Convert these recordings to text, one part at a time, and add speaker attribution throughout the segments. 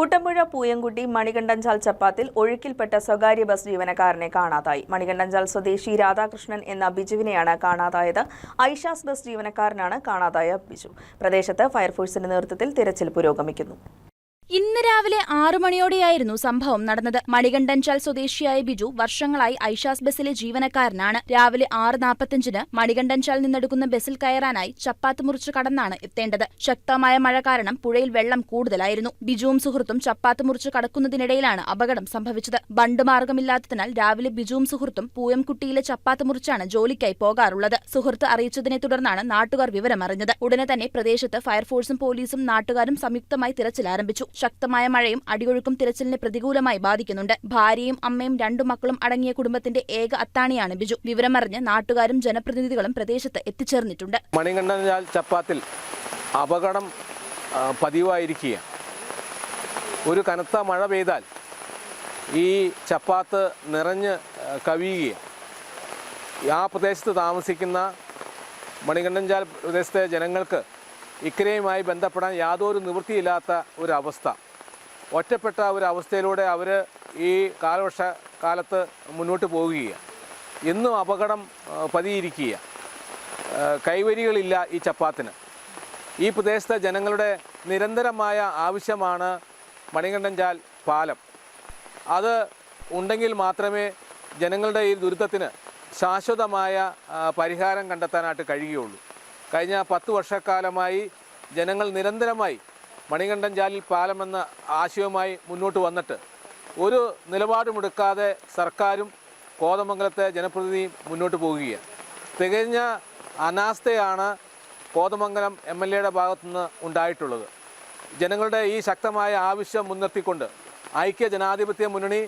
Speaker 1: കുട്ടമ്പുഴ പൂയംകുട്ടി മണികണ്ഠൻചാൽ ചപ്പാത്തിൽ ഒഴുക്കിൽപ്പെട്ട സ്വകാര്യ ബസ് ജീവനക്കാരനെ കാണാതായി. മണികണ്ഠൻചാൽ സ്വദേശി രാധാകൃഷ്ണൻ എന്ന ബിജുവിനെയാണ് കാണാതായത്. ഐഷാസ് ബസ് ജീവനക്കാരനാണ് കാണാതായ ബിജു. പ്രദേശത്ത് ഫയർഫോഴ്സിന്റെ നേതൃത്വത്തിൽ തിരച്ചിൽ പുരോഗമിക്കുന്നു.
Speaker 2: ഇന്ന് രാവിലെ ആറു മണിയോടെയായിരുന്നു സംഭവം നടന്നത്. മണികണ്ഠൻചാൽ സ്വദേശിയായ ബിജു വർഷങ്ങളായി ഐഷാസ് ബസ്സിലെ ജീവനക്കാരനാണ്. രാവിലെ ആറ് നാൽപ്പത്തിയഞ്ചിന് മണികണ്ഠൻചാൽ നിന്നെടുക്കുന്ന ബസ്സിൽ കയറാനായി ചപ്പാത്ത് മുറിച്ച് കടന്നാണ് എത്തേണ്ടത്. ശക്തമായ മഴ കാരണം പുഴയിൽ വെള്ളം കൂടുതലായിരുന്നു. ബിജുവും സുഹൃത്തും ചപ്പാത്ത് മുറിച്ച് കടക്കുന്നതിനിടയിലാണ് അപകടം സംഭവിച്ചത്. ബണ്ട് മാർഗമില്ലാത്തതിനാൽ രാവിലെ ബിജുവും സുഹൃത്തും പൂയംകുട്ടിയിലെ ചപ്പാത്ത് മുറിച്ചാണ് ജോലിക്കായി പോകാറുള്ളത്. സുഹൃത്ത് അറിയിച്ചതിനെ തുടർന്നാണ് നാട്ടുകാർ വിവരമറിഞ്ഞത്. ഉടനെ തന്നെ പ്രദേശത്ത് ഫയർഫോഴ്സും പോലീസും നാട്ടുകാരും സംയുക്തമായി തിരച്ചിൽ ആരംഭിച്ചു. ശക്തമായ മഴയും അടിയൊഴുക്കും തിരച്ചിലിനെ പ്രതികൂലമായി ബാധിക്കുന്നുണ്ട്. ഭാര്യയും അമ്മയും രണ്ടു മക്കളും അടങ്ങിയ കുടുംബത്തിന്റെ ഏക അത്താണിയാണ് ബിജു. വിവരമറിഞ്ഞ് നാട്ടുകാരും ജനപ്രതിനിധികളും പ്രദേശത്ത് എത്തിച്ചേർന്നിട്ടുണ്ട്.
Speaker 3: മണികണ്ഠനാൽ ചപ്പാത്തിൽ അപകടം പതിവായിരിക്കുക ഒരു കനത്ത മഴ പെയ്താൽ ഈ ചപ്പാത്ത് നിറഞ്ഞ് കവിയുക ആ പ്രദേശത്ത് താമസിക്കുന്ന മണികണ്ഠൻചാൽ പ്രദേശത്തെ ജനങ്ങൾക്ക് ഇക്കരയുമായി ബന്ധപ്പെടാൻ യാതൊരു നിവൃത്തിയില്ലാത്ത ഒരവസ്ഥ. ഒറ്റപ്പെട്ട ഒരു അവസ്ഥയിലൂടെ അവർ ഈ കാലവർഷ കാലത്ത് മുന്നോട്ട് പോവുകയാണ് ഇന്നും അപകടം പതിയിരിക്കുക കൈവരികളില്ല ഈ ചപ്പാത്തിന്. ഈ പ്രദേശത്തെ ജനങ്ങളുടെ നിരന്തരമായ ആവശ്യമാണ് മണികണ്ഠൻചാൽ പാലം. അത് ഉണ്ടെങ്കിൽ മാത്രമേ ജനങ്ങളുടെ ഈ ദുരിതത്തിന് ശാശ്വതമായ പരിഹാരം കണ്ടെത്താനായിട്ട് കഴിയുകയുള്ളൂ. കഴിഞ്ഞ പത്ത് വർഷക്കാലമായി ജനങ്ങൾ നിരന്തരമായി മണികണ്ഠൻ ജാലിൽ പാലമെന്ന ആശയവുമായി മുന്നോട്ട് വന്നിട്ട് ഒരു നിലപാടുമെടുക്കാതെ സർക്കാരും കോതമംഗലത്തെ ജനപ്രതിനിധിയും മുന്നോട്ട് പോകുകയാണ് തികഞ്ഞ അനാസ്ഥയാണ് കോതമംഗലം എം എൽ എയുടെ ഭാഗത്തുനിന്ന് ഉണ്ടായിട്ടുള്ളത്. ജനങ്ങളുടെ ഈ ശക്തമായ ആവശ്യം മുൻനിർത്തിക്കൊണ്ട് ഐക്യ ജനാധിപത്യ മുന്നണി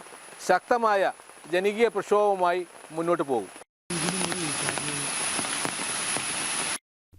Speaker 3: ശക്തമായ ജനകീയ പ്രക്ഷോഭവുമായി മുന്നോട്ട് പോകും.